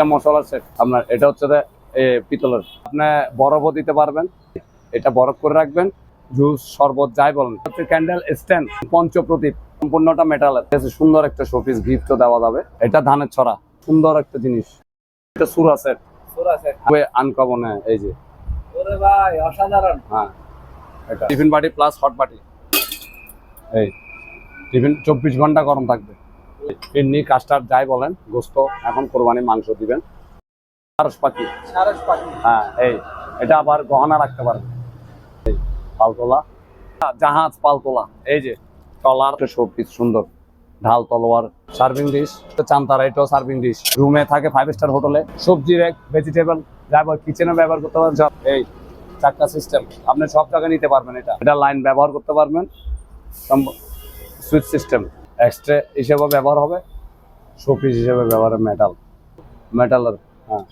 এটা মশলা সেট আপনার এটা হচ্ছে পিতলের আপনি বরফও দিতে পারবেন এটা বরফ করে রাখবেন জুস শরবত যাই বলেন। হচ্ছে ক্যান্ডেল স্ট্যান্ড পঞ্চপ্রদীপ সম্পূর্ণটা মেটালের। সুন্দর একটা শোপিস গিফটও দেওয়া যাবে। এটা ধানের ছড়া সুন্দর একটা জিনিস। এটা সুরা সেট। আনকমন এই যে। ওরে ভাই অসাধারণ। হ্যাঁ এটা। টিফিন বাটি প্লাস হট বাটি। এই টিফিন চব্বিশ ঘণ্টা গরম থাকবে। ফিরনি কাস্টার্ড যাই বলেন গোস্ত এখন কোরবানি মাংস দিবেন। সারস পাখি। সারস পাখি। হ্যাঁ এই এটা আবার গহনা রাখতে পারেন পালতোলা। জাহাজ পালতোলা। এই যে টলার শোপিস সুন্দর। ঢাল তলোয়ার সার্ভিং ডিশ। চান্তারা এটাও সার্ভিং ডিশ। রুমে থাকে ফাইভ স্টার হোটেলে সবজি রেক ভেজিটেবল ব্যবহার কিচেনে ব্যবহার করতে পারেন সব এই চারটা সিস্টেম আপনি সব জায়গায় নিতে পারবেন এটা। এটা লাইন ব্যবহার করতে পারবেন। সুইচ সিস্টেম এক্সট্রা হিসেবে ব্যবহার হবে শোপিস হিসেবে ব্যবহার মেটাল মেটালের হ্যাঁ।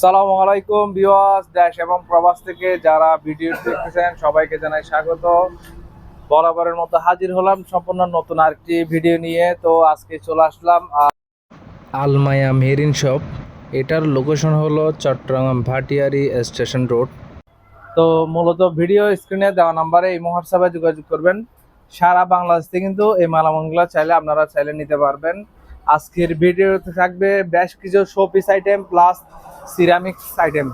সালামু আলাইকুম ভিউয়ার্স, দেশ এবং প্রবাস থেকে যারা ভিডিও দেখতেছেন, সবাইকে জানাই স্বাগত। বরাবরের মতো হাজির হলাম সম্পূর্ণ নতুন আরেকটি ভিডিও নিয়ে। তো আজকে চলে আসলাম আলমায়া মেরিন শপ। এটার লোকেশন হলো চট্টগ্রাম ভাটিয়ারি স্টেশন রোড। তো মূলত ভিডিও স্ক্রিনে দেওয়া নাম্বারে এই হোয়াটসঅ্যাপে যোগাযোগ করবেন। সারা বাংলাদেশ কিন্তু এই মালামালগুলো চাইলে আপনারা চাইলে নিতে পারবেন। আজকের ভিডিওতে থাকবে বেশ কিছু showpiece item plus ceramics item.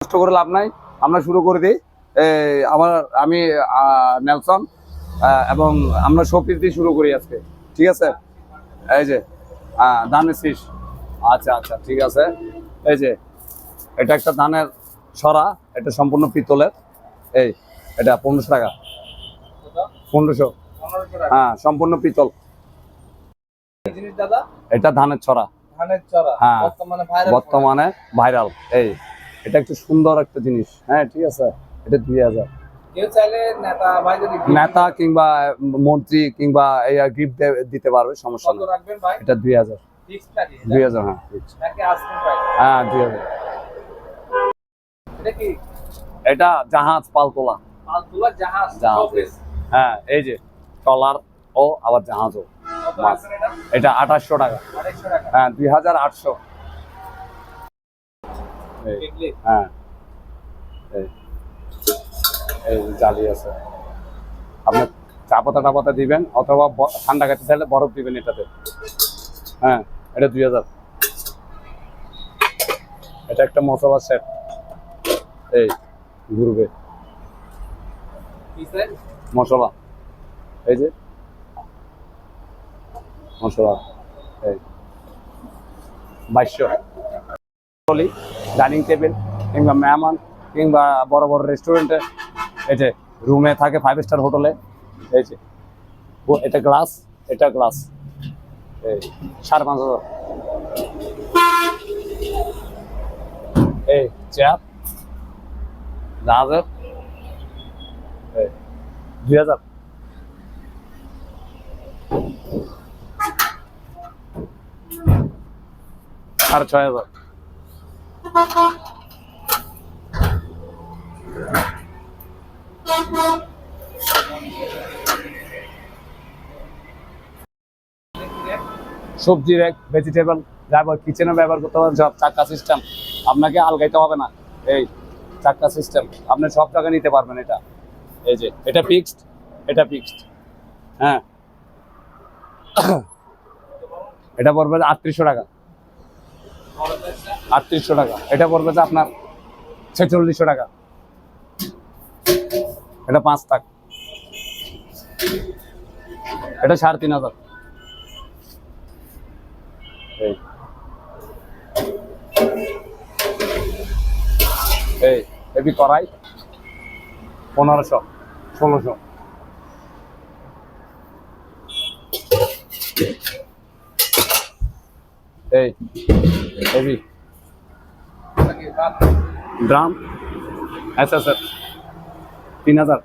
কষ্ট করে লাভ নাই। আমরা শুরু করে দিই। আমার, আমি নেলসন এবং আমরা শোপিস দিয়ে শুরু করি আজকে। ঠিক আছে? এই যে হ্যাঁ ধানের শীষ। আচ্ছা আচ্ছা ঠিক আছে। এই যে, এটা একটা ধানের ছড়া এটা সম্পূর্ণ পিতলের এই এটা পনেরোশো টাকা। পনেরোশো। হ্যাঁ সম্পূর্ণ পিতল। এটা ধানের ছড়া। হ্যাঁ। বর্তমানে ভাইরাল এই এটা একটু সুন্দর একটা জিনিস। হ্যাঁ ঠিক আছে। এটা দুই হাজার। নেতা কিংবা মন্ত্রী কিংবা এই গিফট দিতে পারবে সমস্যা এটা দুই হাজার। দুই হাজার হ্যাঁ হ্যাঁ দুই হাজার। এটা জাহাজ পালতোলা। জাহাজ। হ্যাঁ এই যে ট্রলার ও আবার জাহাজও। মাছ। এটা? আঠাশশো টাকা। হ্যাঁ দুই হাজার আটশো। হ্যাঁ। এই জালি আছে। চা পাতা টা পাতা দিবেন অথবা ঠান্ডা খেতে চাইলে বরফ দিবেন এটাতে। হ্যাঁ এটা দুই হাজার। এটা একটা মশলা সেট। এই মশলা। এই যে। মশলা। এই। ট্রলি ডাইনিং টেবিল, কিংবা মেহমান, কিংবা বড় বড় রেস্টুরেন্টে। এই যে, রুমে থাকে ফাইভ স্টার হোটেলে। এই যে। এটা গ্লাস এটা গ্লাস। এই, সাড়ে পাঁচ হাজার। এই, চেয়ার। জাহাজের? দুই হাজার। সাড়ে ছয় হাজার। সবজি রেক ভেজিটেবল ব্যবহার কিচেনে ব্যবহার করতে পারেন সব চাক্কা সিস্টেম আপনাকে আলগাইতে হবে না। এই চাক্কা সিস্টেম আপনি সব জায়গায় নিতে পারবেন এটা। এই যে, এটা ফিক্সড এটা ফিক্সড হ্যাঁ। এটা পড়বে আটত্রিশশো টাকা। আটত্রিশশো টাকা। এটা পড়বে যে আপনার ছেচল্লিশশো টাকা। এটা পাঁচ টাক এটা সাড়ে তিন হাজার। এই। এই করাই পনেরোশো, ষোলোশো। এই এবি ড্রাম আচ্ছা স্যার তিন হাজার।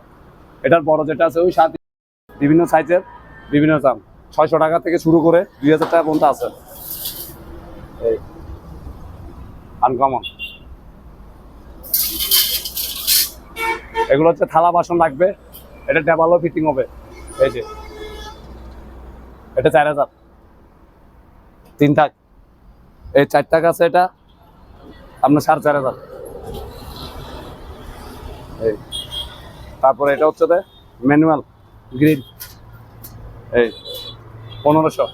এটার বড় যেটা আছে, ওই সাত বিভিন্ন সাইজের, বিভিন্ন দাম। ছয়শো টাকা থেকে শুরু করে দুই হাজার টাকা পর্যন্ত আছে। এই আনকমন এগুলো হচ্ছে থালা বাসন লাগবে, এটা টেবালও ফিটিং হবে, এই যে। এটা চার হাজার। তিন থাক। এই চারটা আছে এটা, আপনার সাড়ে চার হাজার। এই। তারপরে এটা হচ্ছে ম্যানুয়াল গ্রিল এই, পনেরোশো।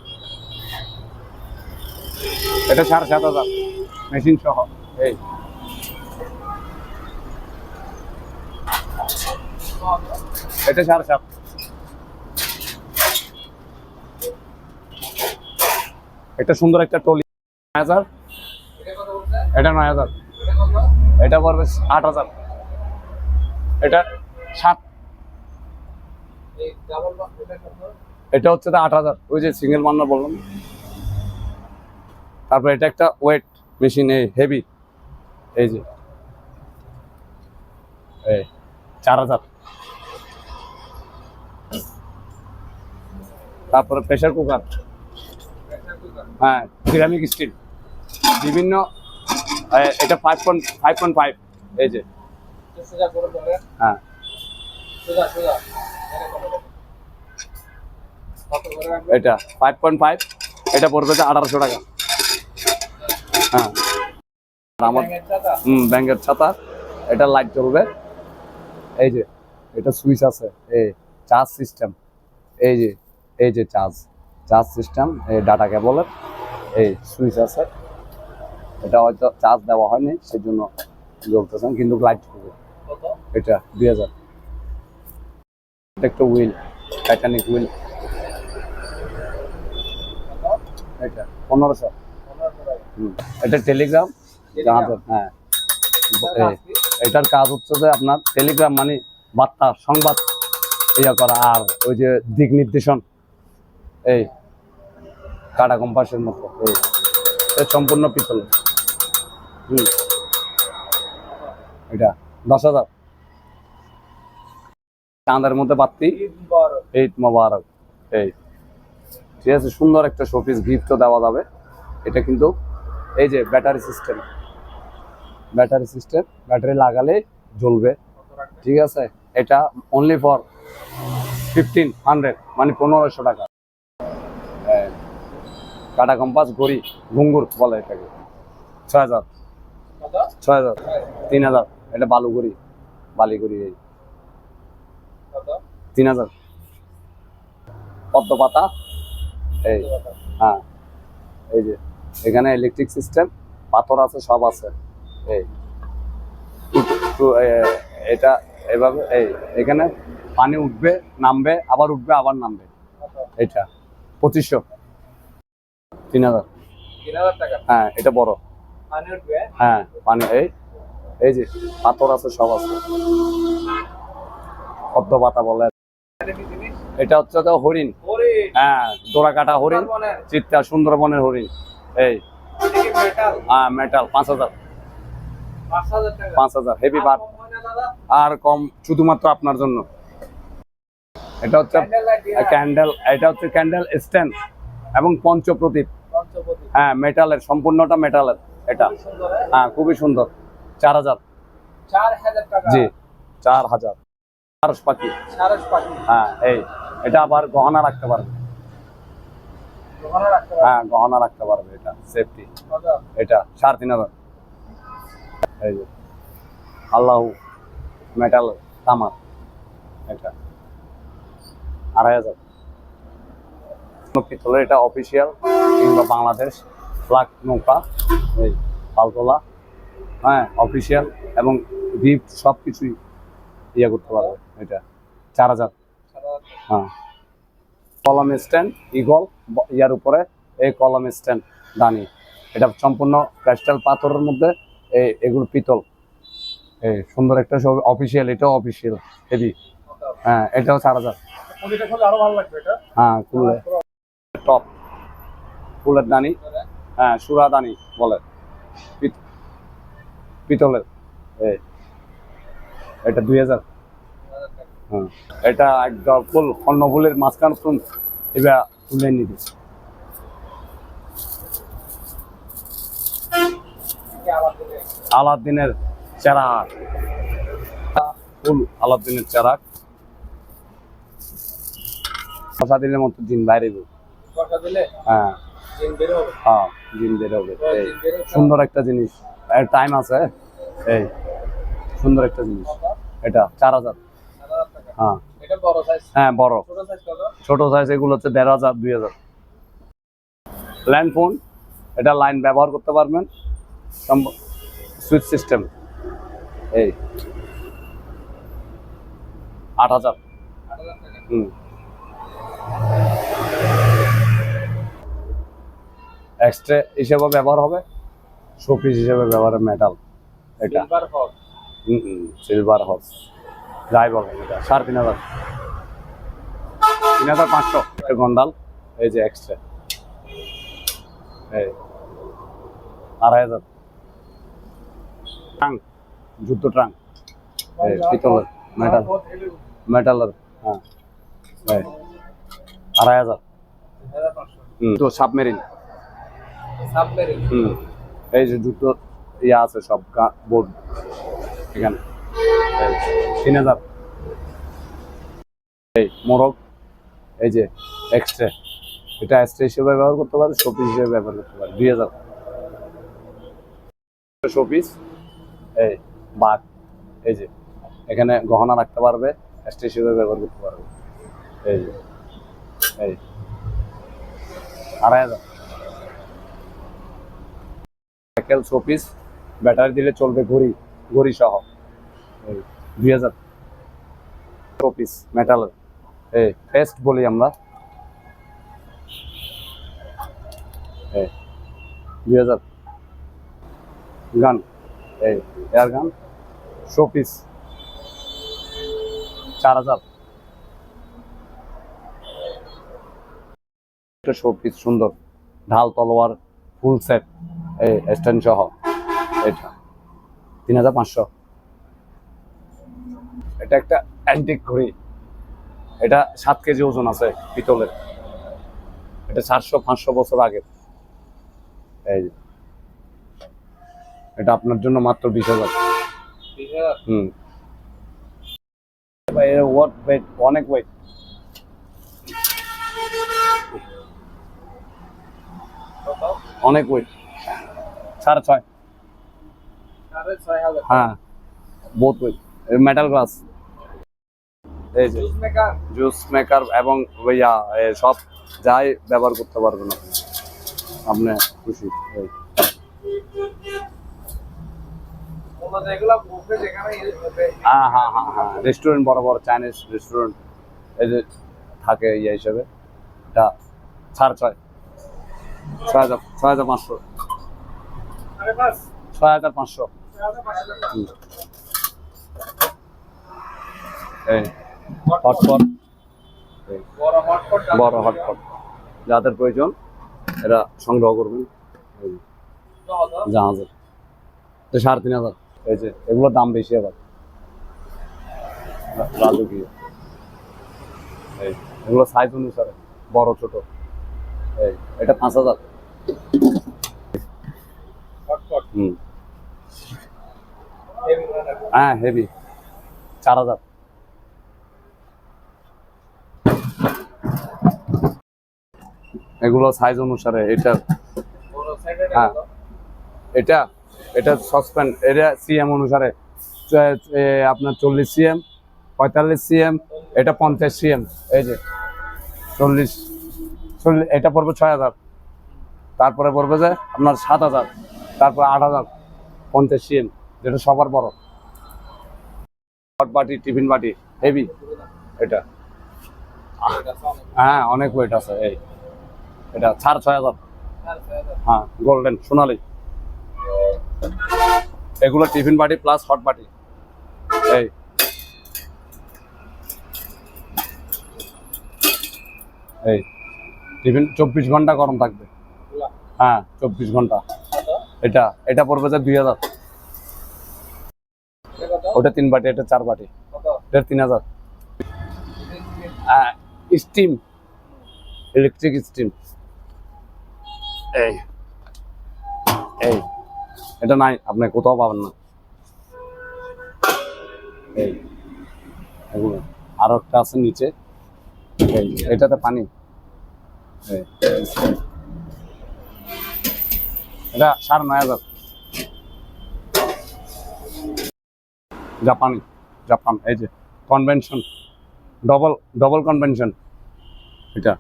এটা সাড়ে সাত হাজার মেশিন সহ। এই। এটা সাড়ে সাত। এটা সুন্দর একটা টলি। নয় হাজার। এটা নয় হাজার। এটা পড়বে আট হাজার। এটা সাত। এটা হচ্ছে আট হাজার। ওই যে সিঙ্গেল মান্না বললাম। তারপর এটা একটা ওয়েট মেশিন এই হেভি এই যে। এই, চার হাজার। তারপরে প্রেশার কুকার হ্যাঁ সিরামিক স্টিল বিভিন্ন এটা five point five point five এই যে। হ্যাঁ। এটা ফাইভ পয়েন্ট ফাইভ এটা পড়বে আঠারোশো টাকা। হ্যাঁ। আমার, হুম ব্যাংকের ছাতা, এটা লাইট জ্বলবে এই যে, এটা সুইচ আছে, এই চার্জ সিস্টেম এই যে এই যে চার্জ চার্জ সিস্টেম এই ডাটা কেবলের এই সুইচ আছে। এটা হয়তো চার্জ দেওয়া হয়নি সেই জন্য জ্বলতেছে না, কিন্তু লাইট এটা দুই হাজার। এটা একটা হুইল টাইটানিক হুইল এটা পনেরোশো হুম। এটা টেলিগ্রাম জাহাজের হ্যাঁ। এটার কাজ হচ্ছে যে আপনার টেলিগ্রাম মানে বার্তা সংবাদ ইয়ে করা আর ওই যে দিক নির্দেশন এই কাটা কম্পাসের মতো এই। সম্পূর্ণ পিতল হুম। এটা দশ হাজার। চাঁদের মধ্যে বাত্তি এইট মোবারক। এই। ঠিক আছে সুন্দর একটা শোপিস গিফটও দেওয়া যাবে। এটা কিন্তু এই যে battery system. Battery system battery লাগালে জ্বলবে। ঠিক আছে এটা অনলি ফর ফিফটিন হান্ড্রেড মানে পনেরোশো টাকা। কাটা কম্পাস, ঘড়ি, ঘুঙ্গুর বলে এটাকে। ছয় হাজার। ছয় হাজার। তিন হাজার। এটা বালু ঘড়ি, বালি ঘড়ি এই। তিন হাজার। পদ্ম পাতা এই হ্যাঁ এই যে, এখানে ইলেকট্রিক সিস্টেম পাথর আছে, সব আছে, এই। এটা এভাবে, এই, এখানে পানি উঠবে, নামবে, আবার উঠবে, আবার নামবে। এটা পঁচিশশো। তিন হাজার। হ্যাঁ এটা বড়। হ্যাঁ পানি এই এই যে পাথর আছে সব আছে। পদ্ম পাতা বলে। এটা হচ্ছে তো হরিণ। হ্যাঁ দোড়া কাটা হরিণ চিত্তা সুন্দরবনের হরিণ। এই হ্যাঁ মেটাল পাঁচ হাজার। পাঁচ হাজার হেভি বার আর কম শুধুমাত্র আপনার জন্য। এটা হচ্ছে ক্যান্ডেল এটা হচ্ছে ক্যান্ডেল স্ট্যান্ড এবং পঞ্চপ্রদীপ। হ্যাঁ মেটালের সম্পূর্ণটা মেটালের এটা। হ্যাঁ? খুবই সুন্দর। চার হাজার। জি চার হাজার। সারস পাখি। হ্যাঁ এই এটা আবার গহনা রাখতে পারবে। ওখানে রাখতে পারবে? হ্যাঁ গহনা রাখতে পারবে এটা সেফটি এটা সাড়ে তিন হাজার। এই যে আল্লাহ মেটাল তামার এটা। আড়াই হাজার। পিতলের এটা অফিসিয়াল কিংবা বাংলাদেশ ফ্লাগ নৌকা এই পালতোলা হ্যাঁ অফিসিয়াল এবং গিফট সব কিছুই ইয়ে করতে পারবে এটা চার হাজার। হ্যাঁ। কলম স্ট্যান্ড ইগল ইয়ার উপরে এই কলম স্ট্যান্ড দানি। এটা সম্পূর্ণ ক্রিস্টাল পাথরের মধ্যে এই এগুলো পিতল। এই সুন্দর একটা সব অফিসিয়াল এটাও অফিসিয়াল হেভি হ্যাঁ এটাও চার হাজার। কবিতা খুললে টপ। ফুলের দানি। হ্যাঁ সুরা দানি বলে। পিতলের। এটা দুই হাজার। হ্যাঁ। এটা একদম ফুল অন্য ফুলের মাঝখান এবার তুলে করে? আলাদিনের চেরাগ ফুল আলাদিনের দশা দিনের মতো দিন বাইরে যাবে। দিলে হ্যাঁ। জিন হ্যাঁ জিন বের হবে। সুন্দর একটা জিনিস। এর টাইম আছে এই সুন্দর একটা জিনিস। এটা চার হাজার। হ্যাঁ। এটা বড় সাইজ হ্যাঁ বড়। ছোট সাইজ এগুলো হচ্ছে দেড় হাজার দুই হাজার। ল্যান্ড ফোন এটা লাইন ব্যবহার করতে পারবেন। সুইচ সিস্টেম এই আট হাজার। হুম। এক্সট্রা হিসেবে ব্যবহার হবে শোপিস হিসেবে ব্যবহার মেটাল এটা। সিলভার হর্স যাই বলেন এটা সাড়ে তিন হাজার। তিন হাজার পাঁচশো। গন্ডাল এই যে এক্সট্রা এই আড়াই হাজার। ট্রাঙ্ক যুদ্ধ ট্রাঙ্ক। এই পিতলের মেটাল মেটালের হ্যাঁ। আড়াই হাজার। হুম তো সাবমেরিন হুম, এই যে জুতো ইয়ে আছে সব বোর্ড। এখানে। তিন হাজার এই মোরগ, এই যে এক্সট্রা এটা এক্সট্রা হিসেবে ব্যবহার করতে পারে শোপিস হিসেবে ব্যবহার করতে পারে। দুই হাজার। শোপিস এই বাঘ, এই যে। এখানে গহনা রাখতে পারবে এক্সট্রা হিসেবে ব্যবহার করতে পারবে। এই যে, এই। আড়াই হাজার। সাইকেল, শোপিস, ব্যাটারি দিলে চলবে ঘড়ি ঘড়ি সহ দুই হাজার শোপিস মেটালের এই ফেস্ট বলি আমরা। দুই হাজার গান। এই এয়ার গান শোপিস। চার হাজার। একটা শোপিস সুন্দর। ঢাল, তলোয়ার ফুল সেট এই স্ট্যান্ড সহ এটা তিন হাজার পাঁচশো। এটা একটা অ্যান্টিক ঘড়ি। এটা সাত কেজি ওজন আছে পিতলের। এটা চারশো পাঁচশো বছর আগে এই এটা আপনার জন্য মাত্র বিশ হাজার। বিশ হাজার? হুম। ওয়াট ওয়েট অনেক ওয়েট অনেক ওয়েট সাড়ে ছয়। হ্যাঁ বহুত ওয়েট মেটাল গ্লাস এই যে জুস মেকার এবং ইয়া সব যাই ব্যবহার করতে পারবেন আপনি। আপনি খুশি হ্যাঁ হ্যাঁ হ্যাঁ হ্যাঁ রেস্টুরেন্ট বড় বড় চাইনিজ রেস্টুরেন্ট এই যে থাকে ইয়ে হিসেবে। এটা সাড়ে ছয়। ছয় হাজার ছয় হাজার পাঁচশো। ছয় হাজার পাঁচশো। এই, হটপট। বড় হটপট। যাদের প্রয়োজন, এরা সংগ্রহ করবেন। জাহাজের। সাড়ে তিন হাজার। যে, এগুলোর দাম বেশি আবার। এগুলো সাইজ অনুসারে, বড়, ছোট। এই, এটা পাঁচ হাজার। হুম। হ্যাঁ হেভি চার হাজার। এগুলো সাইজ অনুসারে এটা হ্যাঁ। এটা এটা সসপ্যান এটা সিএম অনুসারে। আপনার চল্লিশ সিএম পঁয়তাল্লিশ সিএম এটা পঞ্চাশ সিএম এই যে চল্লিশ চল্লিশ এটা পড়বে ছয় হাজার। তারপরে পড়বে যে আপনার সাত হাজার। তারপরে আট হাজার পঞ্চাশ সিএম, যেটা সবার বড়। বাটি, টিফিন বাটি হেভি এটা। হ্যাঁ অনেক ওয়েট আছে, এই। এটা ছাড় ছয় হাজার। হ্যাঁ গোল্ডেন সোনালি। এগুলো টিফিন বাটি প্লাস হট বাটি। এই। এই। টিফিন চব্বিশ ঘণ্টা গরম থাকবে। হ্যাঁ চব্বিশ ঘণ্টা। এটা এটা পড়বে যে দুই হাজার। ওটা তিন বাটি এটা চার বাটি। এটা তিন হাজার। স্টিম ইলেকট্রিক স্টিম এই এই এটা নাই আপনি কোথাও পাবেন না। এই এগুলো। আরও একটা আছে নিচে। এই এটাতে পানি। এই, এটা সাড়ে নয় হাজার। জাপানি, জাপান, এই যে কনভেনশন ডবল ডবল কনভেনশন এটা।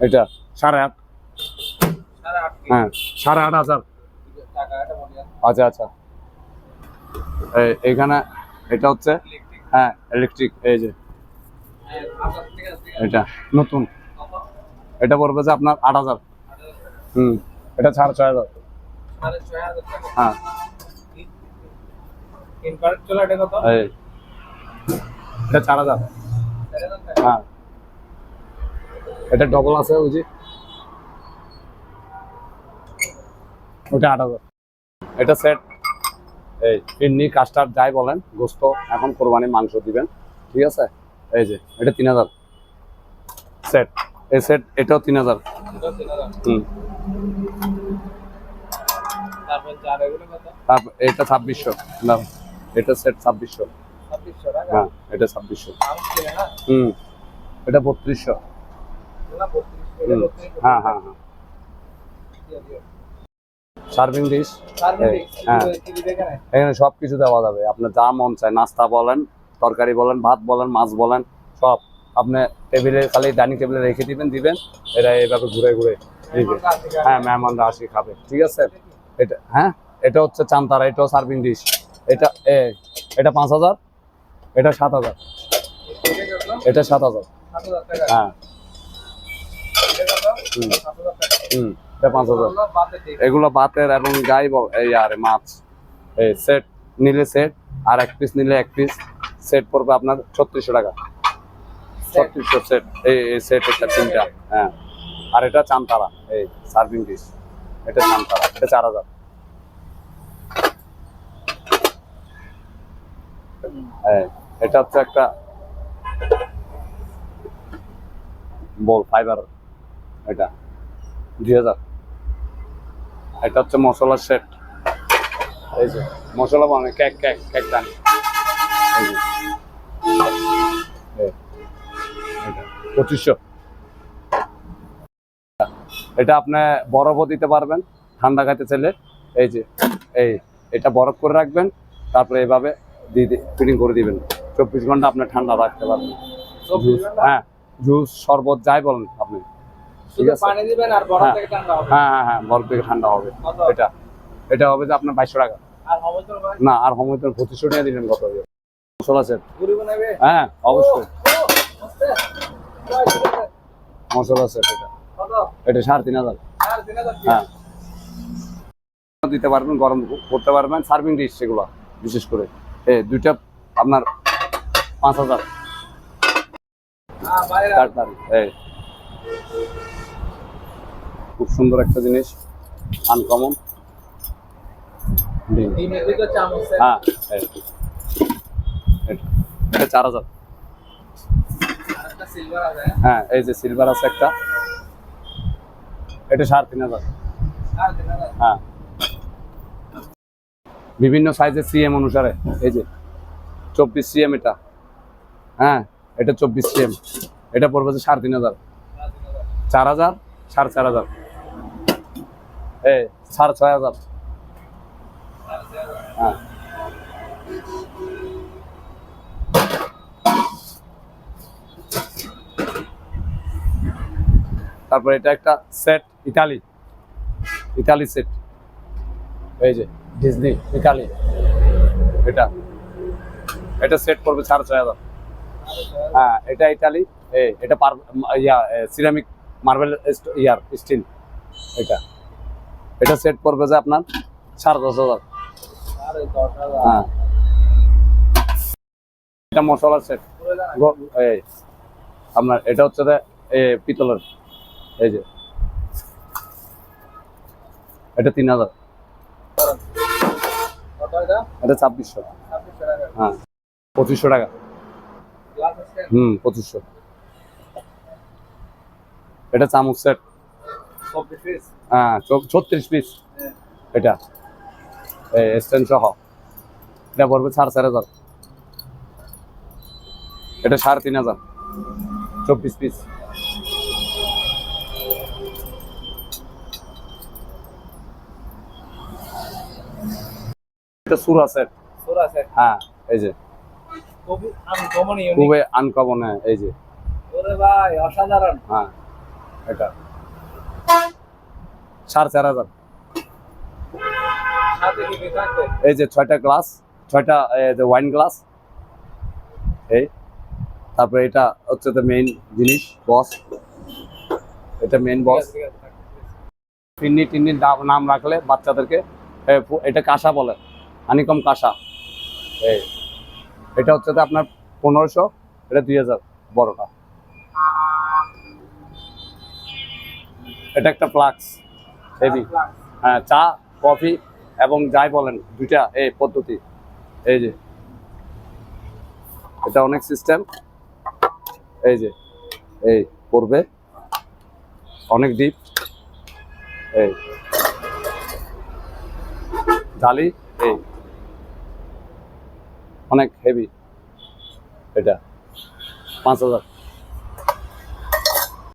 এটা সাড়ে আট। হ্যাঁ সাড়ে আট হাজার। আচ্ছা আচ্ছা। এই- এইখানে এটা হচ্ছে হ্যাঁ ইলেকট্রিক এই যে। এটা নতুন। এটা পড়বে যে আপনার আট হাজার। হুম এটা সাড়ে ছয় হাজার। হ্যাঁ। এটা চার হাজার। চার হ্যাঁ। এটা ডবল আছে ওই যে ওটা আট হাজার। এটা সেট এই পিন্নি কাস্টার্ড যাই বলেন গোস্ত এখন কোরবানি মাংস দিবেন। ঠিক আছে? এই যে এটা তিন হাজার। সেট এই সেট এটাও তিন হাজার। হুম। তারপর এটা ছাব্বিশশো। না এটা সেট ছাব্বিশশো। হ্যাঁ এটা ছাব্বিশশো। হুম এটা বত্রিশশো। বত্রিশশো হ্যাঁ হ্যাঁ হ্যাঁ। সার্ভিং ডিশ হ্যাঁ। এখানে? সব কিছু দেওয়া যাবে। আপনার যা মন চায় নাস্তা বলেন তরকারি বলেন ভাত বলেন মাছ বলেন সব। আপনি টেবিলে খালি ডাইনিং টেবিলে রেখে দিবেন দিবেন, এরা এইভাবে ঘুরে ঘুরে দিবে হ্যাঁ মেহমানরা আসি, খাবে। ঠিক আছে? এটা হ্যাঁ? এটা হচ্ছে চান্তারা, এটাও সার্ভিং ডিশ এটা এটা পাঁচ হাজার, এটা সাত হাজার। এটা সাত হাজার। হ্যাঁ। হুম এটা পাঁচ হাজার। এগুলো ভাতের এবং গাই এই আরে মাছ। এই সেট নিলে সেট আর এক পিস নিলে এক পিস সেট পড়বে আপনার ছত্রিশশো টাকা। ছত্রিশশো সেট এই সেট একটা তিনটা হ্যাঁ। আর এটা চামতারা এই সার্ভিং ডিশ এটা চামতারা এটা চার হাজার। হ্যাঁ এটা হচ্ছে একটা বল ফাইবার এটা, দুই হাজার। এটা হচ্ছে মশলার সেট এই যে, মশলা বানানো কেক টান এই যে। পঁচিশশো এটা আপনি বরফও দিতে পারবেন ঠান্ডা খাইতে চাইলে এই যে এই এটা বরফ করে রাখবেন তারপরে এইভাবে দিয়ে ফিটিং করে দিবেন চব্বিশ ঘণ্টা আপনি ঠান্ডা রাখতে পারবেন? হ্যাঁ জুস শরবত যাই বলেন আপনি ঠিক আছে হ্যাঁ। হ্যাঁ হ্যাঁ হ্যাঁ বরফ থেকে ঠান্ডা হবে এটা এটা হবে যে আপনার বাইশশো টাকা আর তো না আর হোমিওতে পঁচিশশো টাকা দিলেন কত মশলা সেট হ্যাঁ অবশ্যই মশলা সেট এটা। এটা সাড়ে তিন হাজার। হ্যাঁ। দিতে পারবেন গরম করতে পারবেন সার্ভিং ডিশ সেগুলো বিশেষ করে। দুইটা আপনার পাঁচ হাজার। হ্যাঁ খুব সুন্দর একটা জিনিস আনকমন হ্যাঁ এটা চার হাজার। হ্যাঁ এই যে সিলভার আছে একটা। এটা সাড়ে তিন হাজার। হ্যাঁ। বিভিন্ন সাইজের সিএম অনুসারে এই যে চব্বিশ সিএম এটা। হ্যাঁ এটা চব্বিশ সিএম এটা পড়বে যে সাড়ে তিন হাজার। চার হাজার সাড়ে চার হাজার। এই সাড়ে ছয় হাজার। তারপর এটা একটা সেট ইতালি। ইতালি সেট এই যে ডিজনি ইতালি এটা। এটা সেট করবে সাড়ে ছয় হাজার। হ্যাঁ এটা ইতালি। এটা পার, ইয়া সিরামিক মার্বেল ইয়ার স্টিল এটা। এটা সেট করবে যে আপনার সাড়ে দশ হাজার। হ্যাঁ। এটা মশলার সেট আপনার, এটা হচ্ছে পিতলের। এই যে। এটা তিন হাজার। এটা? ছাব্বিশশো। হ্যাঁ। পঁচিশশো টাকা। হুম পঁচিশশো। এটা চামচ সেট হ্যাঁ ছত্রিশ পিস হ্যাঁ। এটা। স্ট্যান্ড সহ। এটা পড়বে সাড়ে চার হাজার। এটা সাড়ে তিন হাজার। চব্বিশ পিস এটা সুরা সেট সুর আছে। হ্যাঁ এই যে। খুবই আনকমন ইউনিক খুবই আনকমন হ্যাঁ এই যে। ওরে ভাই অসাধারণ। হ্যাঁ এটা। সাড়ে চার হাজার। এই যে ছয়টা গ্লাস ছয়টা ওয়াইন গ্লাস এই তারপরে এটা হচ্ছে তো মেইন জিনিস বস এটা মেইন বস টিন্নির নাম- নাম রাখলে বাচ্চাদেরকে এটা কাঁসা বলে। হানিকম কাঁসা। এটা হচ্ছে আপনার পনেরোশো, এটা দুই হাজার, বড়টা। এটা একটা ফ্লাক্স, হেভি। হ্যাঁ চা, কফি এবং যাই বলেন, দুইটা, এই পদ্ধতি। এই যে। এটা অনেক সিস্টেম। এই যে, এই করবে অনেক ডিপ। এই। জালি, এই। অনেক হেভি এটা পাঁচ হাজার।